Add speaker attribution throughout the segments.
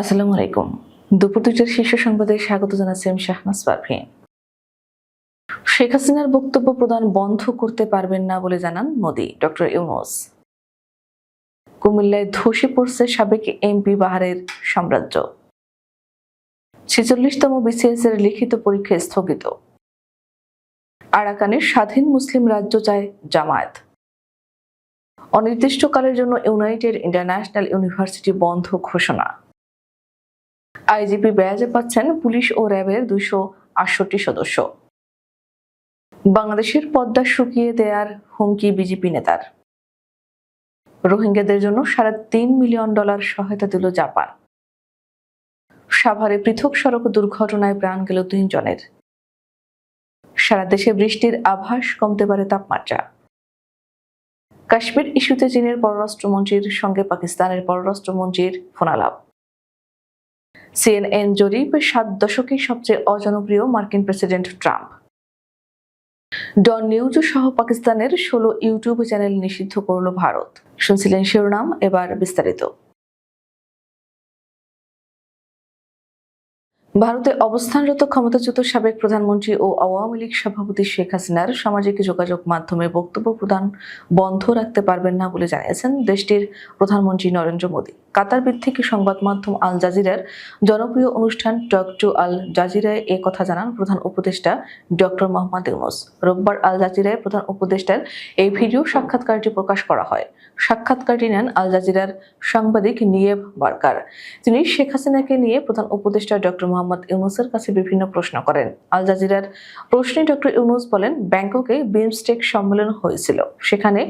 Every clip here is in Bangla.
Speaker 1: আসসালামু আলাইকুম। দুপুর দুইটার শীর্ষ সংবাদে স্বাগত জানাচ্ছি আমি শাহনাজ পারভিন শেখ হাসিনার বক্তব্য প্রদান বন্ধ করতে পারবেন না বলে জানান মোদি, ডক্টর ইউনুস। কুমিল্লায় ধসে পড়ছে সাবেক এমপি বাহারের সাম্রাজ্য। ছেচল্লিশতম বিসিএস এর লিখিত পরীক্ষা স্থগিত। আরাকানের স্বাধীন মুসলিম রাজ্য চায় জামায়াত। অনির্দিষ্টকালের জন্য ইউনাইটেড ইন্টারন্যাশনাল ইউনিভার্সিটি বন্ধ ঘোষণা। আইজিপি ব্যাজে পাচ্ছেন পুলিশ ও র্যাবের দুইশো আটষট্টি সদস্য। বাংলাদেশের পদ্মা শুকিয়ে দেয়ার হুমকি বিজেপি নেতার। রোহিঙ্গাদের জন্য সাড়ে তিন মিলিয়ন ডলার সহায়তা দিল জাপান। সাভারে পৃথক সড়ক দুর্ঘটনায় প্রাণ গেল তিনজনের। সারা দেশে বৃষ্টির আভাস কমতে পারে তাপমাত্রা। কাশ্মীর ইস্যুতে চীনের পররাষ্ট্রমন্ত্রীর সঙ্গে পাকিস্তানের পররাষ্ট্রমন্ত্রীর ফোনালাপ। সিএনএন জরিপ সাত দশকের সবচেয়ে অজনপ্রিয় মার্কিন প্রেসিডেন্ট ট্রাম্প। ডন নিউজ সহ পাকিস্তানের ষোলো ইউটিউব চ্যানেল নিষিদ্ধ করল ভারত। শুনছিলেন শিরোনাম, এবার বিস্তারিত। ভারতে অবস্থানরত ক্ষমতাচ্যুত সাবেক প্রধানমন্ত্রী ও আওয়ামী লীগ সভাপতি শেখ হাসিনার সামাজিক যোগাযোগ মাধ্যমে বক্তব্য প্রদান বন্ধ রাখতে পারবেন না বলে জানিয়েছেন দেশটির প্রধানমন্ত্রী নরেন্দ্র মোদী। কাতার ভিত্তিক সংবাদ মাধ্যম আল জাজিরার জনপ্রিয় অনুষ্ঠান টক টু আল জাজিরায় এ কথা জানান প্রধান উপদেষ্টা ডক্টর মোহাম্মদ ইউনুস। রোববার আল জাজিরায় প্রধান উপদেষ্টার এই ভিডিও সাক্ষাৎকারটি প্রকাশ করা হয়। সাক্ষাৎকারটি নেন আল জাজিরার সাংবাদিক নিয়েব বার্কার। তিনি শেখ হাসিনাকে নিয়ে প্রধান উপদেষ্টা ডক্টর মোহাম্মদ ইউনুসের কাছে বিভিন্ন প্রশ্ন করেন। আল জাজিরার প্রশ্নে ডক্টর ইউনুস বলেন, ব্যাংককে বিমস্টেক সম্মেলন হয়েছিল। সেখানে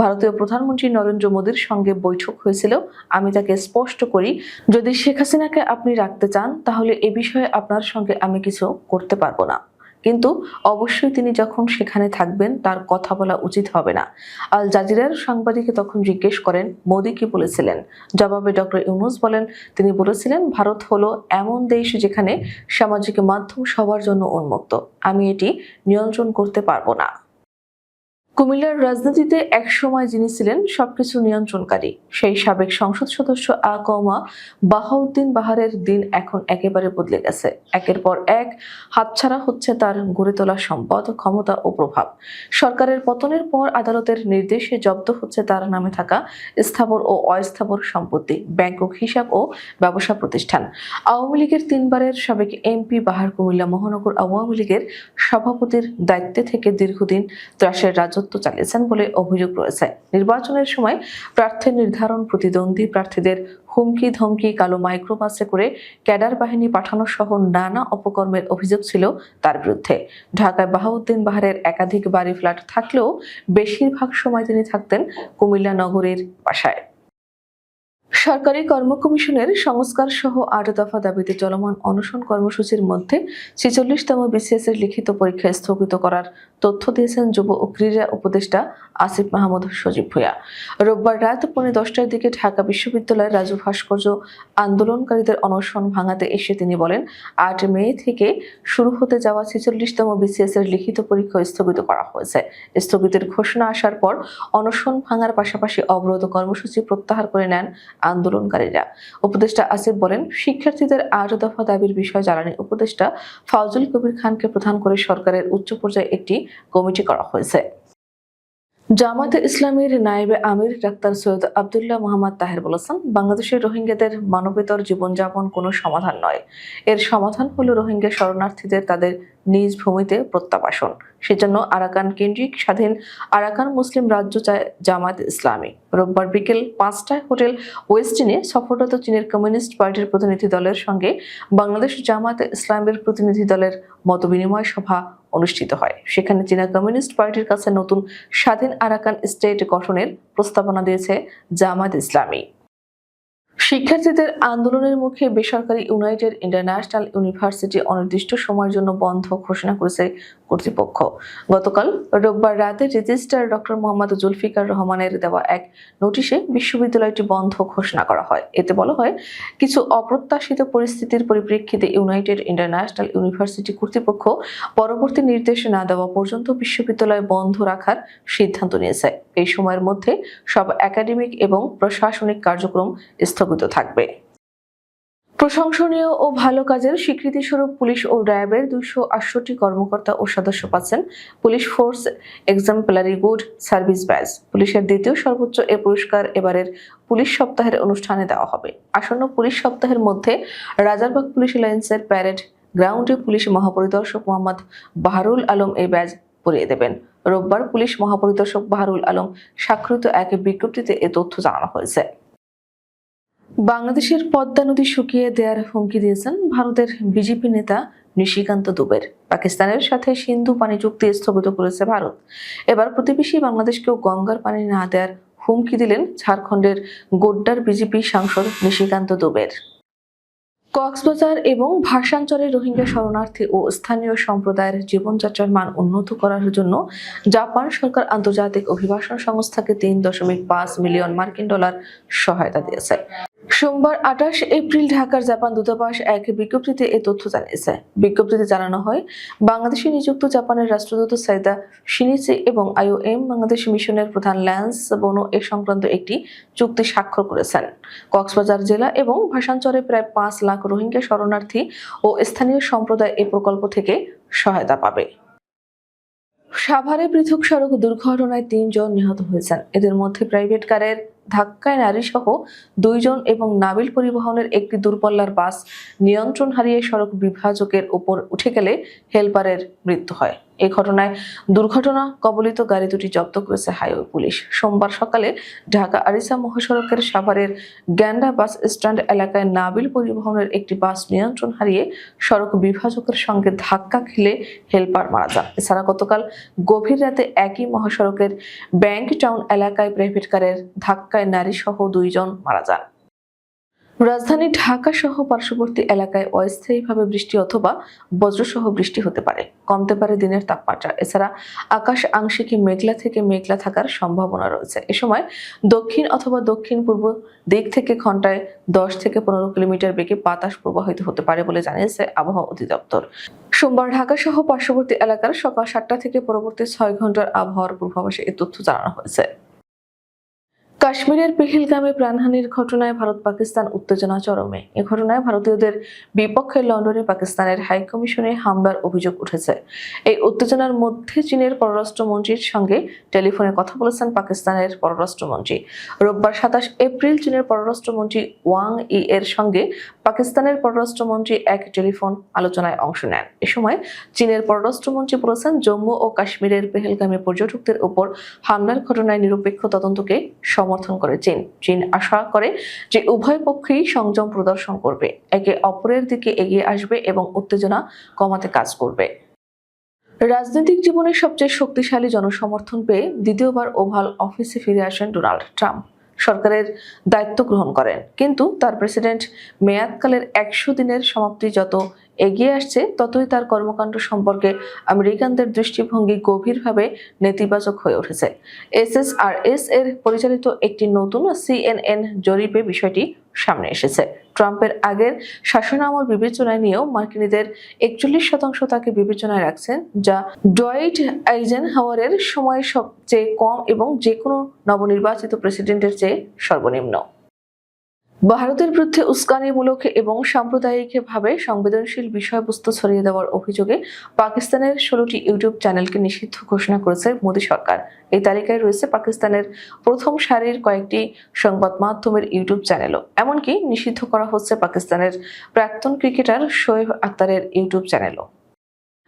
Speaker 1: ভারতীয় প্রধানমন্ত্রী নরেন্দ্র মোদীর সঙ্গে বৈঠক হয়েছিল। আমি তাকে স্পষ্ট করি, যদি শেখ হাসিনাকে আপনি রাখতে চান, তাহলে এ বিষয়ে আপনার সঙ্গে আমি কিছু করতে পারব না। কিন্তু অবশ্যই তিনি যখন সেখানে থাকবেন, তার কথা বলা উচিত হবে না। আল জাজিরার সাংবাদিকে তখন জিজ্ঞেস করেন, মোদী কি বলেছিলেন? জবাবে ডক্টর ইউনুস বলেন, তিনি বলেছিলেন, ভারত হলো এমন দেশ যেখানে সামাজিক মাধ্যম সবার জন্য উন্মুক্ত। আমি এটি নিয়ন্ত্রণ করতে পারব না। কুমিল্লার রাজনীতিতে এক সময় যিনি ছিলেন সবকিছু নিয়ন্ত্রণকারী, সেই সাবেক সংসদ সদস্য আ কৌমা বাহাউদ্দিন বাহারের দিন এখন একেবারে বদলে গেছে। একের পর এক হাতছাড়া হচ্ছে তার গড়ে তোলা সম্পদ, ক্ষমতা ও প্রভাব। সরকারের পতনের পর আদালতের নির্দেশে জব্দ হচ্ছে তার নামে থাকা স্থাবর ও অস্থাবর সম্পত্তি, ব্যাংকক হিসাব ও ব্যবসা প্রতিষ্ঠান। আওয়ামী লীগের তিনবারের সাবেক এমপি বাহার কুমিল্লা মহানগর আওয়ামী লীগের সভাপতির দায়িত্বে থেকে দীর্ঘদিন ত্রাসের রাজত্ব চালিয়েছেন বলে অভিযোগ রয়েছে। নির্বাচনের সময় প্রার্থী নির্ধারণ প্রতিদ্বন্দ্বী প্রার্থীদের হুমকি, ধমকি, কালো মাইক্রোবাসে করে ক্যাডার বাহিনী পাঠানো সহ নানা অপকর্মের অভিযোগ ছিল তার বিরুদ্ধে। ঢাকায় বাহাউদ্দিন বাহারের একাধিক বাড়ি ফ্ল্যাট থাকলেও বেশিরভাগ সময় তিনি থাকতেন কুমিল্লা নগরের বাসায়। সরকারি কর্ম কমিশনের সংস্কার সহ আট দফা দাবিতে চলমান অনশন কর্মসূচির মধ্যে ছেচল্লিশতম বিসিএস এর লিখিত পরীক্ষা স্থগিত করার তথ্য দিয়েছেন যুব ও ক্রীড়া উপদেষ্টা আসিফ মাহমুদ সজীব ভুঁইয়া। রোববার রাত পৌনে দশটার দিকে ঢাকা বিশ্ববিদ্যালয়ের রাজু ভাস্কর্য আন্দোলনকারীদের অনশন ভাঙাতে এসে তিনি বলেন, আট মে থেকে শুরু হতে যাওয়া ছেচল্লিশতম বিসিএস এর লিখিত পরীক্ষা স্থগিত করা হয়েছে। স্থগিতের ঘোষণা আসার পর অনশন ভাঙার পাশাপাশি অবরোধ কর্মসূচি প্রত্যাহার করে নেন আন্দোলনকারীরা। উপদেষ্টা আসিফ বলেন, শিক্ষার্থীদের আট দফা দাবির বিষয় জ্বালানি উপদেষ্টা ফাউজুল কবির খানকে প্রধান করে সরকারের উচ্চ পর্যায়ে একটি কমিটি করা হয়েছে। জামাতে ইসলামের নায়েবে আমির ডাক্তার সৈয়দ আবদুল্লাহ মোহাম্মদ তাহের বলেছেন, বাংলাদেশের রোহিঙ্গাদের মানবেতর জীবনযাপন কোনো সমাধান নয়। এর সমাধান হলো রোহিঙ্গা শরণার্থীদের তাদের নিজ ভূমিতে প্রত্যাবাসন। সেজন্য আরাকান কেন্দ্রিক স্বাধীন আরাকান মুসলিম রাজ্য চায় জামাত ইসলামী। রোববার বিকেল পাঁচটায় হোটেল ওয়েস্টিনে সফররত চীনের কমিউনিস্ট পার্টির প্রতিনিধি দলের সঙ্গে বাংলাদেশ জামাত ইসলামের প্রতিনিধি দলের মতবিনিময় সভা অনুষ্ঠিত হয়। সেখানে চীনা কমিউনিস্ট পার্টির কাছে নতুন স্বাধীন আরাকান স্টেট গঠনের প্রস্তাবনা দিয়েছে জামাত ইসলামী। শিক্ষার্থীদের আন্দোলনের মুখে বেসরকারি ইউনাইটেড ইন্টারন্যাশনাল ইউনিভার্সিটি অনির্দিষ্ট সময়ের জন্য বন্ধ ঘোষণা করেছে কর্তৃপক্ষ। গতকাল রোববার রাতে রেজিস্ট্রার ডক্টর মোহাম্মদ জুলফিকার রহমানের দেওয়া এক নোটিশে বিশ্ববিদ্যালয়টি বন্ধ ঘোষণা করা হয়। এতে বলা হয়, কিছু অপ্রত্যাশিত পরিস্থিতির পরিপ্রেক্ষিতে ইউনাইটেড ইন্টারন্যাশনাল ইউনিভার্সিটি কর্তৃপক্ষ পরবর্তী নির্দেশ না দেওয়া পর্যন্ত বিশ্ববিদ্যালয় বন্ধ রাখার সিদ্ধান্ত নিয়েছে। এই সময়ের মধ্যে সব একাডেমিক এবং প্রশাসনিক কার্যক্রম স্থগিত থাকবে। প্রশংসনীয় ও ভালো কাজের স্বীকৃতিস্বরূপ পুলিশ ও র্যাবের দুইশো আটষট্টি কর্মকর্তা ও সদস্য পাচ্ছেন police force exemplary good service badge পুলিশের দ্বিতীয় সর্বোচ্চ এ পুরস্কার এবারের পুলিশ সপ্তাহের অনুষ্ঠানে দেওয়া হবে। আসন্ন পুলিশ সপ্তাহের মধ্যে রাজারবাগ পুলিশ লাইন্সের প্যারেড গ্রাউন্ডে পুলিশ মহাপরিদর্শক মোহাম্মদ বাহারুল আলম এই ব্যাজ পরিয়ে দেবেন। রোববার পুলিশ মহাপরিদর্শক বাহারুল আলম স্বাক্ষরিত এক বিজ্ঞপ্তিতে এ তথ্য জানানো হয়েছে। বাংলাদেশের পদ্মা নদী শুকিয়ে দেওয়ার হুমকি দিয়েছেন ভারতের বিজেপি নেতা নিশিকান্ত দুবের। পাকিস্তানের সাথে সিন্ধু পানি চুক্তি স্থগিত করেছে ভারত। এবার প্রতিবেশী বাংলাদেশকেও গঙ্গার পানি না দেওয়ার হুমকি দিলেন ঝাড়খণ্ডের গোড্ডার বিজেপি সাংসদ নিশিকান্ত দুবের। কক্সবাজার এবং ভাষাঞ্চলে রোহিঙ্গা শরণার্থী ও স্থানীয় সম্প্রদায়ের জীবনযাত্রার মান উন্নত করার জন্য জাপান সরকার আন্তর্জাতিক অভিবাসন সংস্থাকে তিন দশমিক পাঁচ মিলিয়ন মার্কিন ডলার সহায়তা দিয়েছে। সোমবার আঠাশ এপ্রিল ঢাকার জাপান দূতাবাস এক বিজ্ঞপ্তিতে এ তথ্য জানিয়েছে। বিজ্ঞপ্তিতে জানানো হয়, বাংলাদেশে নিযুক্ত জাপানের রাষ্ট্রদূত সাইদা শিনিচি এবং আইওএম বাংলাদেশ মিশনের প্রধান ল্যান্স বনো এ সংক্রান্ত একটি চুক্তি স্বাক্ষর করেছেন। কক্সবাজার জেলা এবং ভাষাঞ্চলে প্রায় পাঁচ লাখ রোহিঙ্গা শরণার্থী ও স্থানীয় সম্প্রদায় এ প্রকল্প থেকে সহায়তা পাবে। সাভারে পৃথক সড়ক দুর্ঘটনায় তিনজন নিহত হয়েছেন। এদের মধ্যে প্রাইভেট কারের ধাক্কায় নারীসহ দুইজন এবং নাবিল পরিবহনের একটি দূরপল্লার বাস নিয়ন্ত্রণ হারিয়ে সড়ক বিভাজকের ওপর উঠে গেলে হেলপারের মৃত্যু হয়। এই ঘটনায় দুর্ঘটনা, কবলিত গাড়ি দুটি জব্দ করেছে হাইওয়ে পুলিশ। সোমবার সকালে ঢাকা আরিসা মহাসড়কের সাভারের গ্যান্ডা বাস স্ট্যান্ড এলাকায় নাবিল পরিবহনের একটি বাস নিয়ন্ত্রণ হারিয়ে সড়ক বিভাজকের সঙ্গে ধাক্কা খেলে হেলপার মারা যান। এছাড়া গতকাল গভীর রাতে একই মহাসড়কের ব্যাংক টাউন এলাকায় প্রাইভেট কারের ধাক্কায় নারী সহ দুইজন মারা যান। রাজধানী ঢাকা সহ পার্শ্ববর্তী এলাকায় অস্থায়ীভাবে বৃষ্টি অথবা বজ্রসহ বৃষ্টি হতে পারে। কমতে পারে দিনের তাপমাত্রা। এছাড়া আকাশ আংশিক মেঘলা থেকে মেঘলা থাকার সম্ভাবনা রয়েছে। এ সময় দক্ষিণ অথবা দক্ষিণ পূর্ব দিক থেকে ঘন্টায় দশ থেকে পনেরো কিলোমিটার বেগে বাতাস প্রবাহিত হতে পারে বলে জানিয়েছে আবহাওয়া অধিদপ্তর। সোমবার ঢাকা সহ পার্শ্ববর্তী এলাকার সকাল সাতটা থেকে পরবর্তী ছয় ঘণ্টার আবহাওয়ার পূর্বাভাসে এই তথ্য জানানো হয়েছে। কাশ্মীরের পেহেলগামে প্রাণহানির ঘটনায় ভারত, পাকিস্তান উত্তেজনা চরমে। এ ঘটনায় ভারতীয়দের বিপক্ষে লন্ডনে পাকিস্তানের হাই কমিশনে হামলার অভিযোগ উঠেছে। এই উত্তেজনার মধ্যে চীনের পররাষ্ট্রমন্ত্রীর সঙ্গে টেলিফোনে কথা বলেছেন পাকিস্তানের পররাষ্ট্রমন্ত্রী। রোববার সাতাশ এপ্রিল চীনের পররাষ্ট্রমন্ত্রী ওয়াং ই এর সঙ্গে পাকিস্তানের পররাষ্ট্রমন্ত্রী এক টেলিফোন আলোচনায় অংশ নেন। এ সময় চীনের পররাষ্ট্রমন্ত্রী বলেছেন, জম্মু ও কাশ্মীরের পেহেলগামে পর্যটকদের উপর হামলার ঘটনায় নিরপেক্ষ তদন্তকে সমর্থন করে। চীন চীন আশা করে যে উভয় পক্ষেই সংযম প্রদর্শন করবে। একে অপরের দিকে এগিয়ে আসবে এবং উত্তেজনা কমাতে কাজ করবে। রাজনৈতিক জীবনের সবচেয়ে শক্তিশালী জনসমর্থন পেয়ে দ্বিতীয়বার ওভাল অফিসে ফিরে আসেন ডোনাল্ড ট্রাম্প। সরকারের দায়িত্ব গ্রহণ করেন। কিন্তু তার প্রেসিডেন্ট মেয়াদকালের একশো দিনের সমাপ্তি যত এগিয়ে আসছে, ততই তার কর্মকাণ্ড সম্পর্কে আমেরিকানদের দৃষ্টিভঙ্গি গভীরভাবে নেতিবাচক হয়ে উঠেছে। এসএসআরএস এর পরিচালিত একটি নতুন সিএনএন জরিপে বিষয়টি সামনে এসেছে। ট্রাম্পের আগের শাসনামল বিবেচনায় নিয়েও মার্কিনীদের একচল্লিশ শতাংশ তাকে বিবেচনায় রাখছেন, যা ডয়েট আইজেন হাওয়ারের সময় সবচেয়ে কম এবং যে কোনো নবনির্বাচিত প্রেসিডেন্টের চেয়ে সর্বনিম্ন। ভারতের বিরুদ্ধে উস্কানিমূলক এবং সাম্প্রদায়িকভাবে সংবেদনশীল বিষয়বস্তু ছড়িয়ে দেওয়ার অভিযোগে পাকিস্তানের ষোলোটি ইউটিউব চ্যানেলকে নিষিদ্ধ ঘোষণা করেছে মোদী সরকার। এই তালিকায় রয়েছে পাকিস্তানের প্রথম সারির কয়েকটি সংবাদ মাধ্যমের ইউটিউব চ্যানেলও। এমনকি নিষিদ্ধ করা হচ্ছে পাকিস্তানের প্রাক্তন ক্রিকেটার শোয়েব আক্তারের ইউটিউব চ্যানেলও।